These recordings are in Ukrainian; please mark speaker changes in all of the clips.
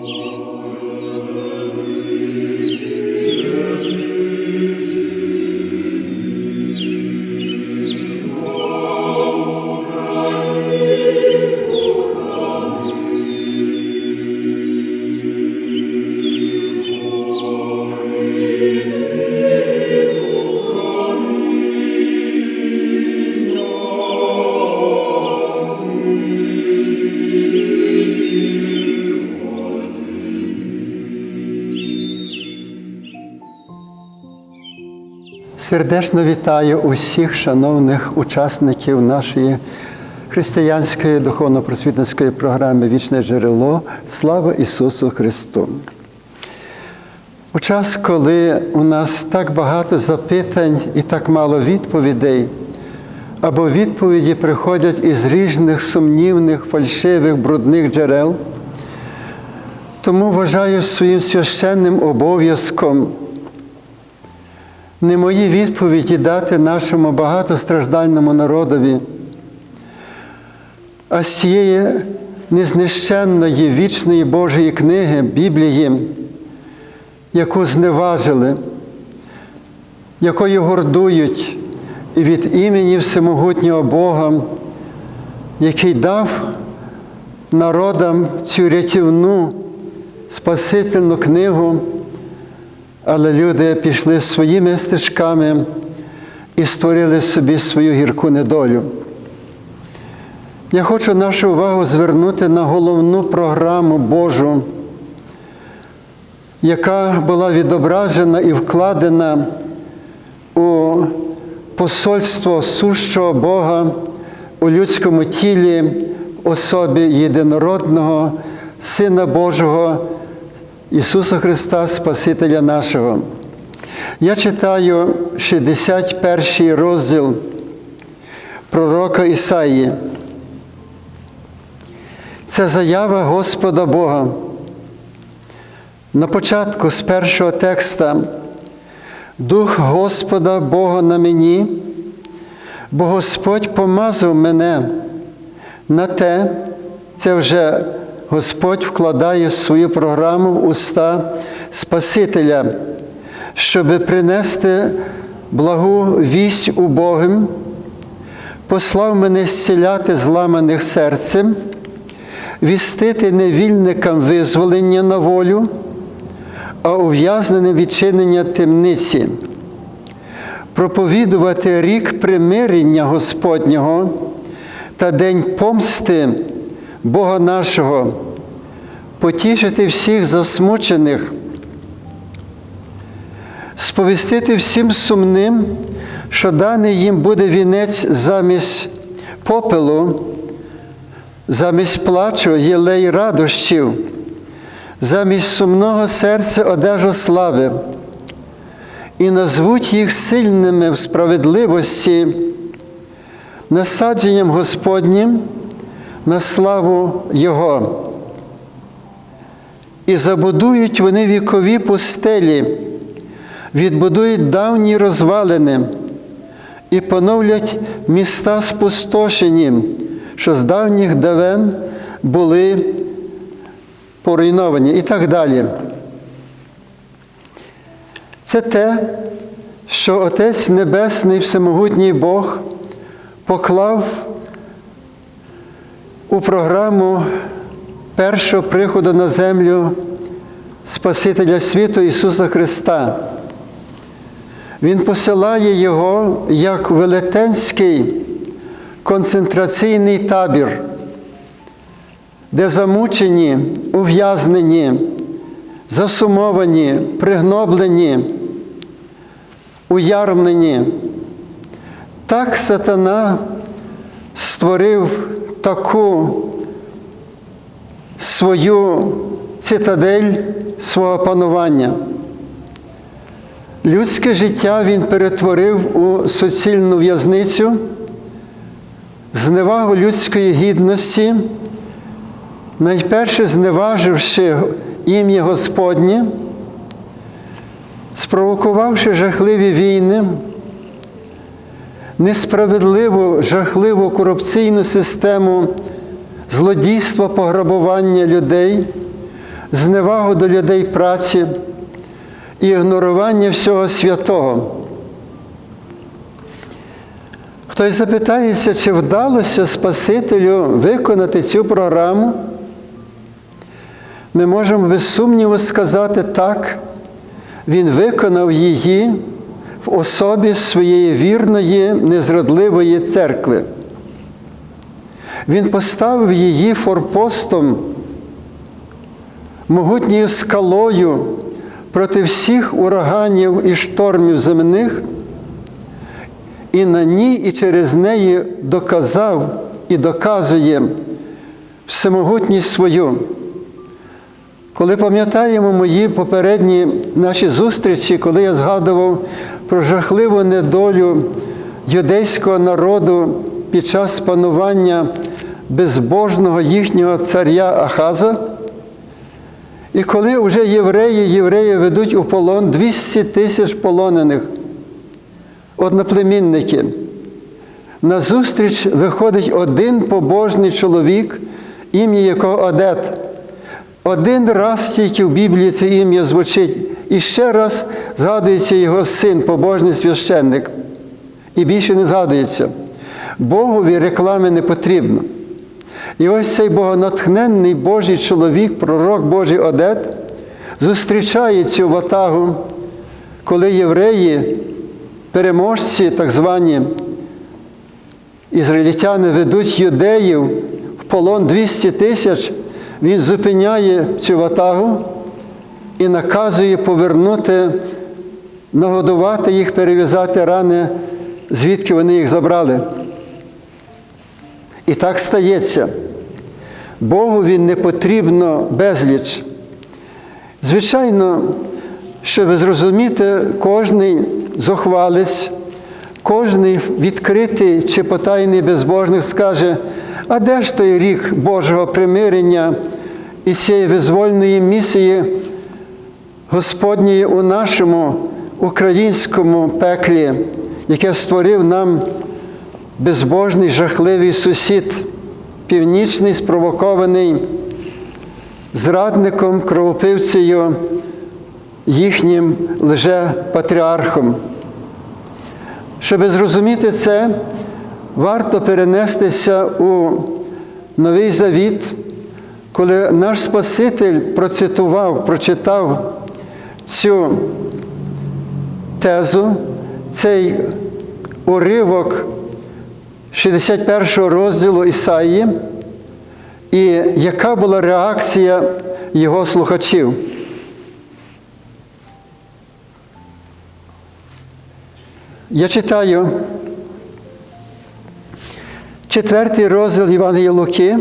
Speaker 1: Música Сердечно вітаю усіх шановних учасників нашої християнської духовно-просвітницької програми Вічне джерело. Слава Ісусу Христу! У час, коли у нас так багато запитань і так мало відповідей, або відповіді приходять із різних сумнівних, фальшивих, брудних джерел, тому вважаю своїм священним обов'язком не мої відповіді дати нашому багатостраждальному народові, а з цієї незнищенної вічної Божої книги Біблії, яку зневажили, якою гордують і від імені Всемогутнього Бога, який дав народам цю рятівну спасительну книгу. Але люди пішли своїми стежками і створили собі свою гірку недолю. Я хочу нашу увагу звернути на головну програму Божу, яка була відображена і вкладена у посольство сущого Бога у людському тілі особі єдинородного Сина Божого. Ісуса Христа, Спасителя нашого. Я читаю 61 розділ пророка Ісаї. Це заява Господа Бога. На початку з першого текста Дух Господа Бога на мені, бо Господь помазав мене на те, це вже Господь вкладає свою програму в уста Спасителя, щоб принести благу вість убогим, послав мене зціляти зламаних серцем, вістити невільникам визволення на волю, а ув'язненим відчинення темниці, проповідувати рік примирення Господнього та день помсти. Бога нашого, потішити всіх засмучених, сповістити всім сумним, що даний їм буде вінець замість попелу, замість плачу, єлей радощів, замість сумного серця одежу слави, і назвуть їх сильними в справедливості, насадженням Господнім на славу Його. І забудують вони вікові пустелі, відбудують давні розвалини і поновлять міста спустошені, що з давніх давен були поруйновані і так далі. Це те, що Отець Небесний, Всемогутній Бог поклав у програму першого приходу на землю Спасителя світу Ісуса Христа. Він посилає Його як велетенський концентраційний табір, де замучені, ув'язнені, засумовані, пригноблені, уярмлені. Так сатана створив таку свою цитадель свого панування. Людське життя він перетворив у суцільну в'язницю, зневагу людської гідності, найперше зневаживши ім'я Господнє, спровокувавши жахливі війни, несправедливу, жахливу корупційну систему злодійства, пограбування людей, зневагу до людей праці і ігнорування всього святого. Хтось запитається, чи вдалося Спасителю виконати цю програму? Ми можемо без сумніву сказати так, Він виконав її в особі своєї вірної, незрадливої церкви. Він поставив її форпостом, могутньою скалою проти всіх ураганів і штормів земних, і на ній і через неї доказав і доказує всемогутність свою. Коли пам'ятаємо мої попередні наші зустрічі, коли я згадував про жахливу недолю юдейського народу під час панування безбожного їхнього царя Ахаза, і коли вже євреї, євреї ведуть у полон 200 тисяч полонених, одноплемінники, на зустріч виходить один побожний чоловік, ім'я якого Одет. Один раз тільки в Біблії це ім'я звучить, і ще раз згадується його син, побожний священник. І більше не згадується. Богові реклами не потрібно. І ось цей богонатхненний Божий чоловік, пророк Божий Одет, зустрічає цю ватагу, коли євреї, переможці, так звані ізраїльтяни, ведуть юдеїв в полон 200 тисяч. Він зупиняє цю ватагу і наказує повернути, нагодувати їх, перев'язати рани, звідки вони їх забрали. І так стається. Богові не потрібно безліч. Звичайно, щоб зрозуміти, кожний зухвалець, кожний відкритий чи потайний безбожник скаже, а де ж той рік Божого примирення і цієї визвольної місії Господньої у нашому українському пеклі, яке створив нам безбожний жахливий сусід, північний, спровокований зрадником, кровопивцею, їхнім лже-патріархом. Щоб зрозуміти це, варто перенестися у Новий Завіт, коли наш Спаситель процитував, прочитав цю тезу, цей уривок 61 розділу Ісаї, і яка була реакція його слухачів. Я читаю четвертий розділ Івангелія Луки,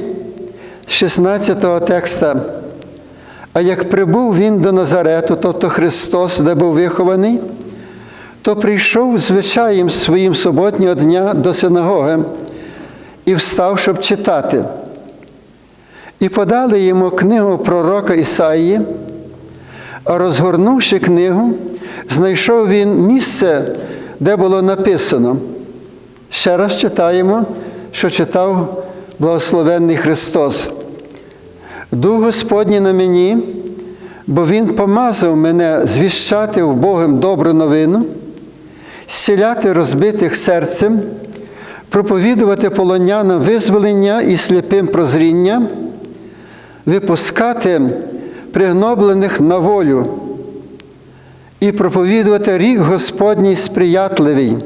Speaker 1: 16 текста. А як прибув він до Назарету, тобто Христос, де був вихований, то прийшов звичаєм своїм суботнього дня до синагоги і встав, щоб читати. І подали йому книгу пророка Ісаї, а розгорнувши книгу, знайшов він місце, де було написано. Ще раз читаємо, що читав благословенний Христос. Дух Господній на мені, бо Він помазав мене звіщати в Богом добру новину, зціляти розбитих серцем, проповідувати полонянам визволення і сліпим прозріння, випускати пригноблених на волю і проповідувати рік Господній сприятливий.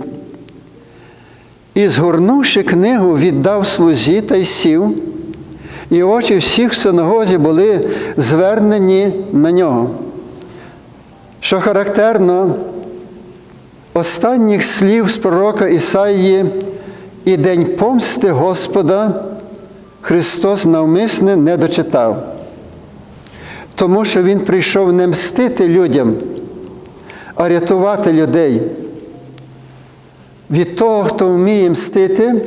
Speaker 1: І, згорнувши книгу, віддав слузі та й сів, і очі всіх в синагозі були звернені на нього. Що характерно, останніх слів з пророка Ісаїї і день помсти Господа Христос навмисне не дочитав, тому що Він прийшов не мстити людям, а рятувати людей від того, хто вміє мстити,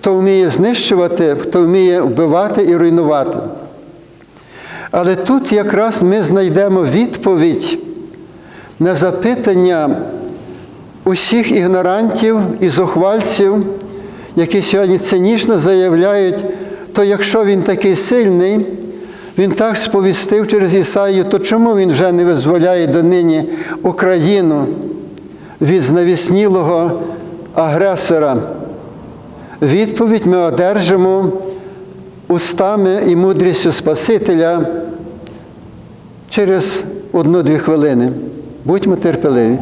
Speaker 1: хто вміє знищувати, хто вміє вбивати і руйнувати. Але тут якраз ми знайдемо відповідь на запитання усіх ігнорантів і зухвальців, які сьогодні цинічно заявляють, то якщо він такий сильний, Він так сповістив через Ісаїю, то чому він вже не визволяє донині Україну від знавіснілого агресора? Відповідь ми одержимо устами і мудрістю Спасителя через одну-дві хвилини. Будьмо терпеливі.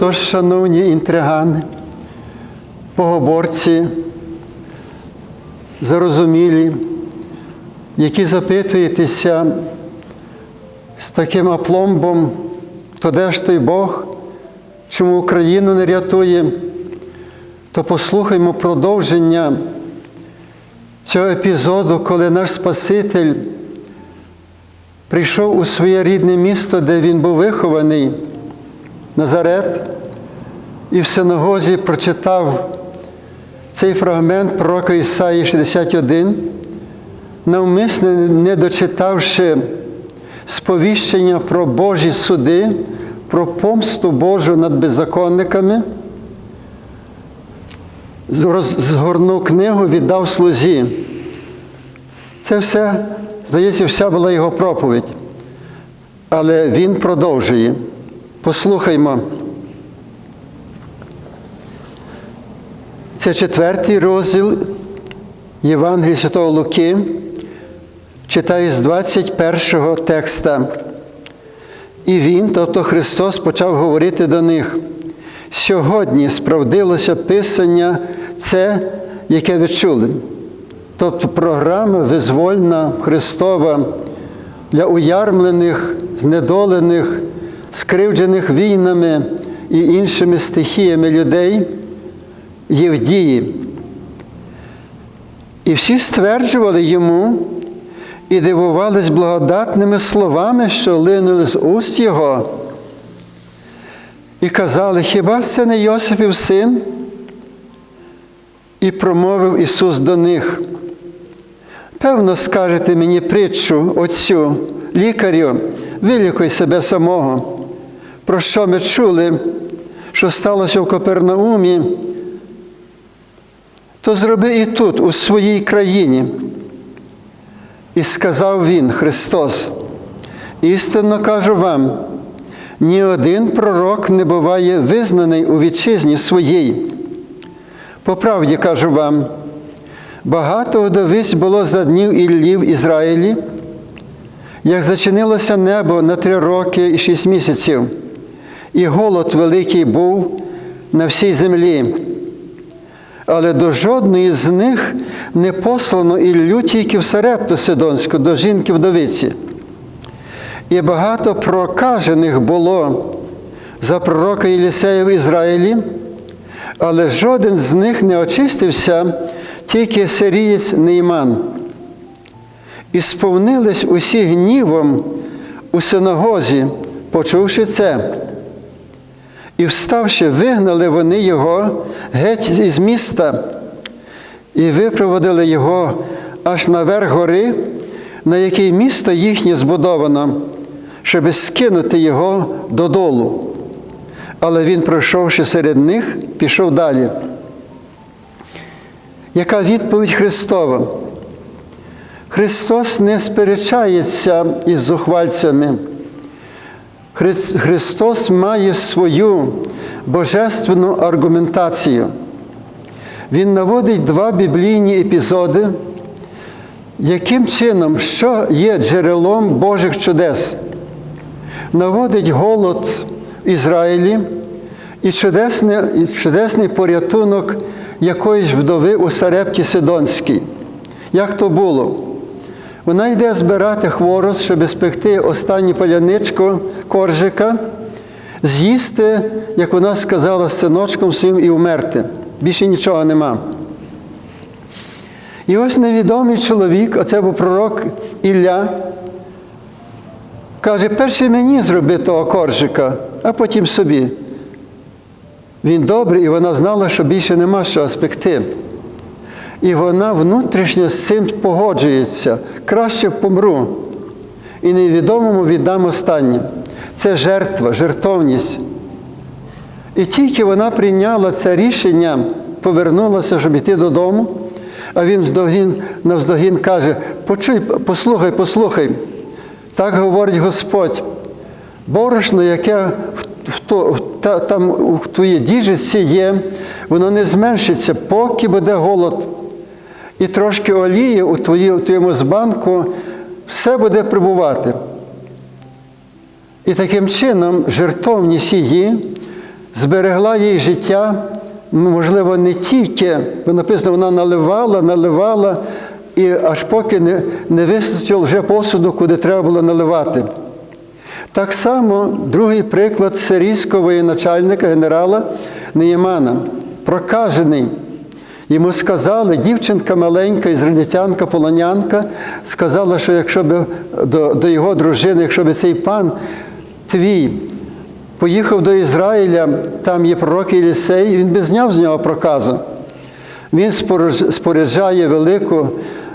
Speaker 1: Отож, шановні інтригани, богоборці, зарозумілі, які запитуєтеся з таким апломбом, то де ж той Бог, чому Україну не рятує, то послухаймо продовження цього епізоду, коли наш Спаситель прийшов у своє рідне місто, де він був вихований. Назарет і в синагозі прочитав цей фрагмент пророка Ісаї 61, навмисно не дочитавши сповіщення про Божі суди, про помсту Божу над беззаконниками, згорнув книгу, віддав слузі. Це все, здається, вся була його проповідь. Але він продовжує. Послухаймо. Це четвертий розділ Євангелія Святого Луки. Читаю з 21 текста. І він, тобто Христос, почав говорити до них. Сьогодні справдилося Писання, це, яке ви чули. Тобто програма визвольна Христова для уярмлених, знедолених, скривджених війнами і іншими стихіями людей є в дії. І всі стверджували йому і дивувались благодатними словами, що линули з уст Його. І казали, хіба це не Йосифів син? І промовив Ісус до них. Певно, скажете мені притчу, отцю, лікарю, вилікуй себе самого. Про що ми чули, що сталося в Копернаумі, то зроби і тут, у своїй країні. І сказав він, Христос, істинно кажу вам, ні один пророк не буває визнаний у вітчизні своїй. По правді кажу вам, багато удовиць було за днів Іллі в Ізраїлі, як зачинилося небо на три роки і шість місяців, і голод великий був на всій землі. Але до жодної з них не послано Іллю тільки в Сарепту Сидонську, до жінки вдовиці. І багато прокажених було за пророка Єлісея в Ізраїлі, але жоден з них не очистився, тільки сирієць Нейман. І сповнились усі гнівом у синагозі, почувши це. І вставши, вигнали вони його геть із міста і випроводили його аж наверх гори, на якій місто їхнє збудовано, щоб скинути його додолу. Але він, пройшовши серед них, пішов далі. Яка відповідь Христова? Христос не сперечається із зухвальцями. Хрис- Христос має свою божественну аргументацію. Він наводить два біблійні епізоди, яким чином, що є джерелом Божих чудес. Наводить голод в Ізраїлі і чудесний, і чудесний порятунок якоїсь вдови у Сарепті Сидонській. Як то було? Вона йде збирати хворост, щоб спекти останню паляничку коржика, з'їсти, як вона сказала, з синочком своїм і вмерти. Більше нічого нема. І ось невідомий чоловік, оце був пророк Ілля, каже, перше мені зроби того коржика, а потім собі. Він добрий, і вона знала, що більше нема що спекти. І вона внутрішньо з цим погоджується. Краще помру. І невідомому віддам останнє. Це жертва, жертовність. І тільки вона прийняла це рішення, повернулася, щоб йти додому, а він вздогін, навздогін каже: Почуй, послухай, послухай. Так говорить Господь. Борошно, яке в, в, то- в, та, там у твоїй діжиці є, воно не зменшиться, поки буде голод. І трошки олії у, твоєму збанку все буде прибувати. І таким чином жертовність її зберегла їй життя, можливо, не тільки, бо написано, вона наливала, наливала, і аж поки не, не вистачило вже посуду, куди треба було наливати. Так само другий приклад сирійського воєначальника, генерала Неємана, прокажений. Йому сказали, дівчинка маленька, ізраїльтянка, полонянка, сказала, що якщо б до, до його дружини, якщо б цей пан твій поїхав до Ізраїля, там є пророк Єлісей, він би зняв з нього проказу. Він споряджає велику,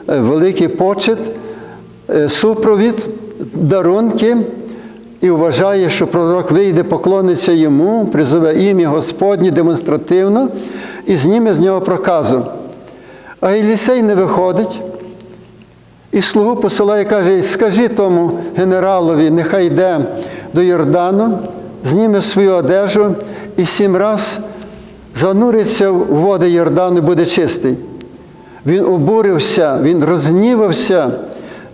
Speaker 1: е, великий почет, е, супровід, дарунки і вважає, що пророк вийде, поклониться йому, призове ім'я Господнє демонстративно і зніме з нього проказу. А Єлісей не виходить. І слугу посилає і каже: скажи тому генералові, нехай йде до Йордану, зніме свою одежу і сім раз зануриться в води Йордану і буде чистий. Він обурився, він розгнівався,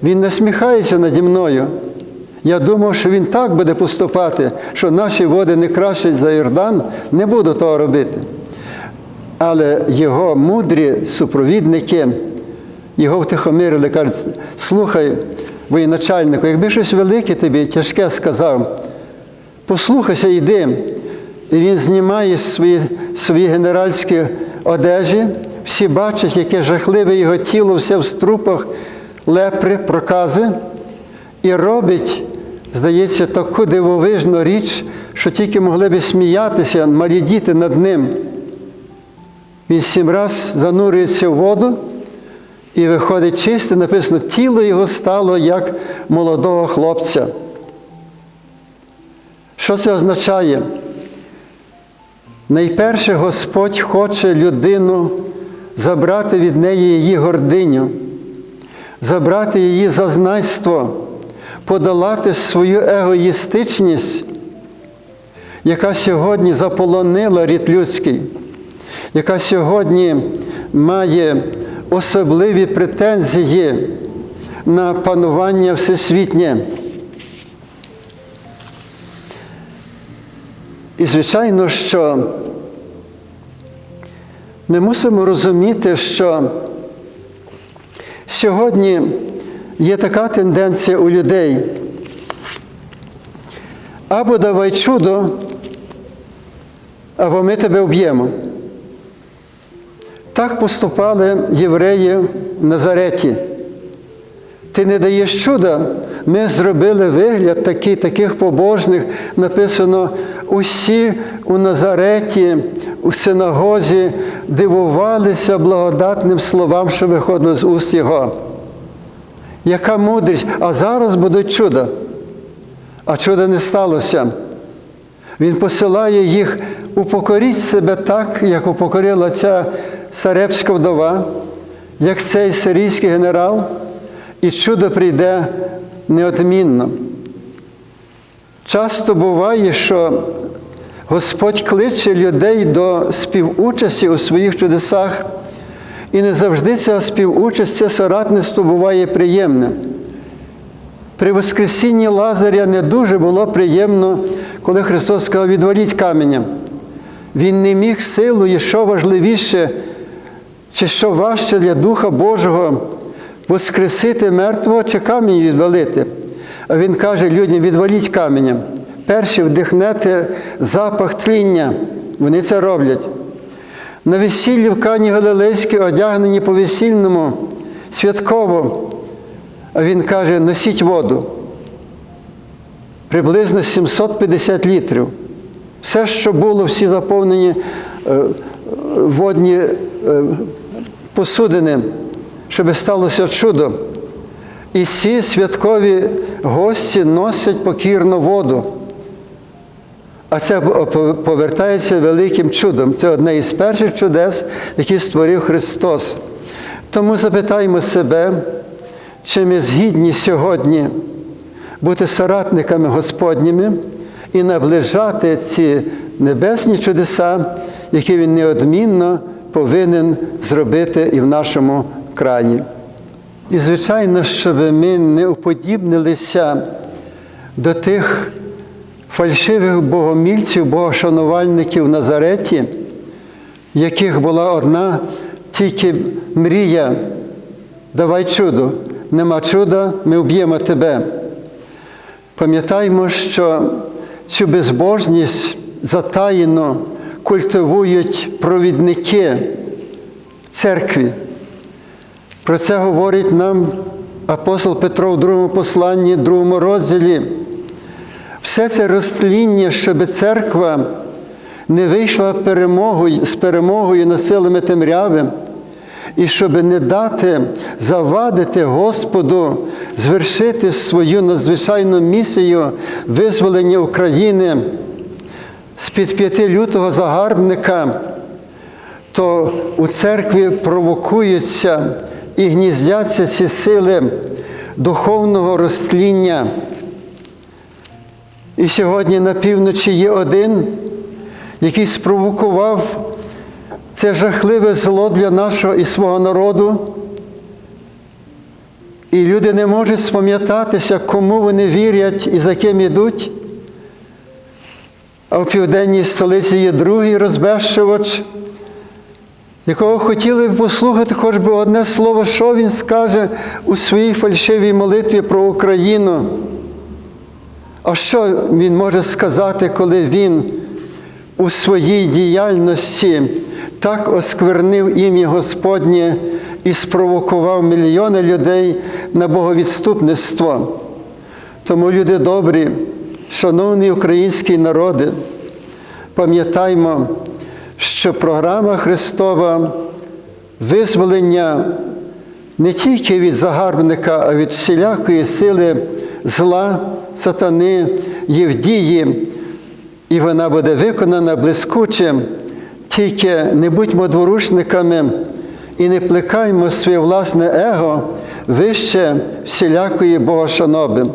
Speaker 1: він насміхається наді мною. Я думав, що він так буде поступати, що наші води не краще за Йордан, не буду того робити. Але його мудрі супровідники його втихомирили, кажуть, слухай, воєначальнику, якби щось велике тобі, тяжке сказав, послухайся, йди. І він знімає свої, свої генеральські одежі, всі бачать, яке жахливе його тіло, все в струпах лепри, прокази, і робить, здається, таку дивовижну річ, що тільки могли би сміятися, малі діти над ним. Він сім раз занурюється в воду і виходить чисте, написано, тіло його стало як молодого хлопця. Що це означає? Найперше Господь хоче людину забрати від неї її гординю, забрати її зазнайство, подолати свою егоїстичність, яка сьогодні заполонила рід людський, яка сьогодні має особливі претензії на панування всесвітнє. І, звичайно, що ми мусимо розуміти, що сьогодні є така тенденція у людей. Або давай чудо, або ми тебе вб'ємо. Так поступали євреї в Назареті. Ти не даєш чуда. Ми зробили вигляд такий, таких побожних. Написано, усі у Назареті, у синагозі дивувалися благодатним словам, що виходили з уст Його. Яка мудрість? А зараз будуть чуда. А чуда не сталося. Він посилає їх упокоріть себе так, як упокорила ця сарепська вдова, як цей сирійський генерал, і чудо прийде неодмінно. Часто буває, що Господь кличе людей до співучасті у своїх чудесах, і не завжди ця співучасть, це соратництво буває приємним. При Воскресінні Лазаря не дуже було приємно, коли Христос сказав, відваліть каменем. Він не міг силою, що важливіше, чи що важче для Духа Божого воскресити мертвого чи камінь відвалити. А він каже людям, відваліть каменем. Перші вдихнете запах тління. Вони це роблять. На весіллі в Кані Галилейській одягнені по весільному, святково. А він каже, носіть воду. Приблизно 750 літрів. Все, що було, всі заповнені е, е, водні е, посудини, щоб сталося чудо. І всі святкові гості носять покірно воду. А це повертається великим чудом. Це одне із перших чудес, які створив Христос. Тому запитаємо себе, чи ми згідні сьогодні бути соратниками Господніми і наближати ці небесні чудеса, які Він неодмінно повинен зробити і в нашому краї. І, звичайно, щоб ми не уподібнилися до тих фальшивих богомільців, богошанувальників в Назареті, в яких була одна тільки мрія, давай чудо, нема чуда, ми вб'ємо тебе. Пам'ятаймо, що цю безбожність затаєно культивують провідники церкві. Про це говорить нам апостол Петро в другому посланні, другому розділі. Все це розтління, щоб церква не вийшла перемогою, з перемогою над силами темряви, і щоб не дати завадити Господу звершити свою надзвичайну місію визволення України з-під п'яти лютого загарбника, то у церкві провокуються і гніздяться ці сили духовного розтління. І сьогодні на півночі є один, який спровокував це жахливе зло для нашого і свого народу. І люди не можуть спам'ятатися, кому вони вірять і за ким ідуть. А в південній столиці є другий розбещувач, якого хотіли б послухати хоч би одне слово, що він скаже у своїй фальшивій молитві про Україну. А що він може сказати, коли він у своїй діяльності так осквернив ім'я Господнє і спровокував мільйони людей на боговідступництво? Тому, люди добрі, шановні українські народи, пам'ятаймо, що програма Христова визволення не тільки від загарбника, а від всілякої сили зла, сатани, є в дії, і вона буде виконана блискуче, тільки не будьмо дворушниками і не плекаймо своє власне его вище всілякої Богошаноби.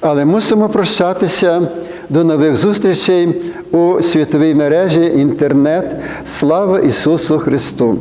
Speaker 1: Але мусимо прощатися до нових зустрічей у світовій мережі інтернет. Слава Ісусу Христу!